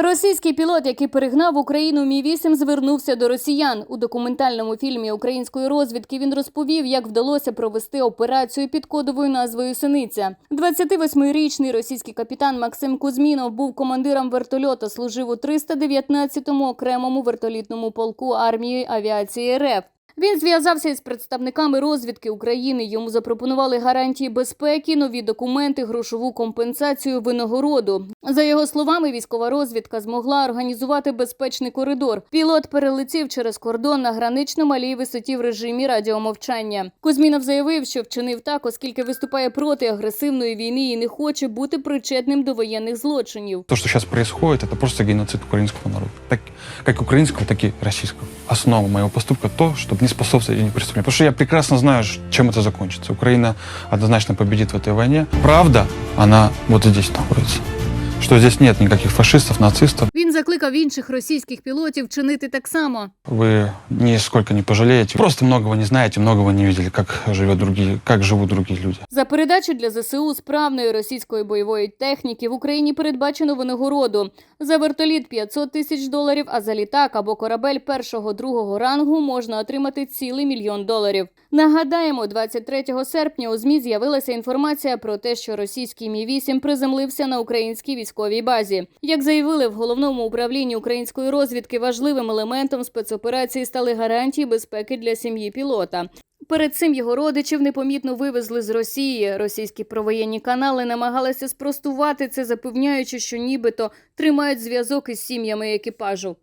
Російський пілот, який перегнав Україну Мі 8 звернувся до росіян. У документальному фільмі української розвідки він розповів, як вдалося провести операцію під кодовою назвою Синиця. 28-річний російський капітан Максим Кузьмінов був командиром вертольота, служив у 319-му окремому вертолітному полку армії авіації РФ. Він зв'язався із представниками розвідки України. Йому запропонували гарантії безпеки, нові документи, грошову компенсацію, винагороду. За його словами, військова розвідка змогла організувати безпечний коридор. Пілот перелетів через кордон на гранично малій висоті в режимі радіомовчання. Кузьмінов заявив, що вчинив так, оскільки виступає проти агресивної війни і не хоче бути причетним до воєнних злочинів. То, что сейчас происходит, это просто геноцид украинского народа. Так, как украинского, так и российского. Основа моего поступка то, чтобы не способствовать этим преступлениям. Потому что я прекрасно знаю, ш- чем это закончится. Украина однозначно победит в этой войне. Правда, она вот здесь находится. Что здесь нет никаких фашистов, нацистов. Закликав інших російських пілотів чинити так само. Вы нисколько не пожалеете. Просто многого не знаете, многого не видели, как, живет другие, как живут другие люди. За передачу для ЗСУ справної російської бойової техніки в Україні передбачено винагороду. За вертоліт 500 тисяч доларів, а за літак або корабель першого другого рангу можна отримати цілий мільйон доларів. Нагадаємо, 23 серпня у змі з'явилася інформація про те, що російський мі 8 приземлився на українській військовій базі. Як заявили в головному управлінні української розвідки, важливим елементом спецоперації стали гарантії безпеки для сім'ї пілота. Перед цим його родичів непомітно вивезли з Росії. Російські провоєнні канали намагалися спростувати це, запевняючи, що нібито тримають зв'язок із сім'ями екіпажу.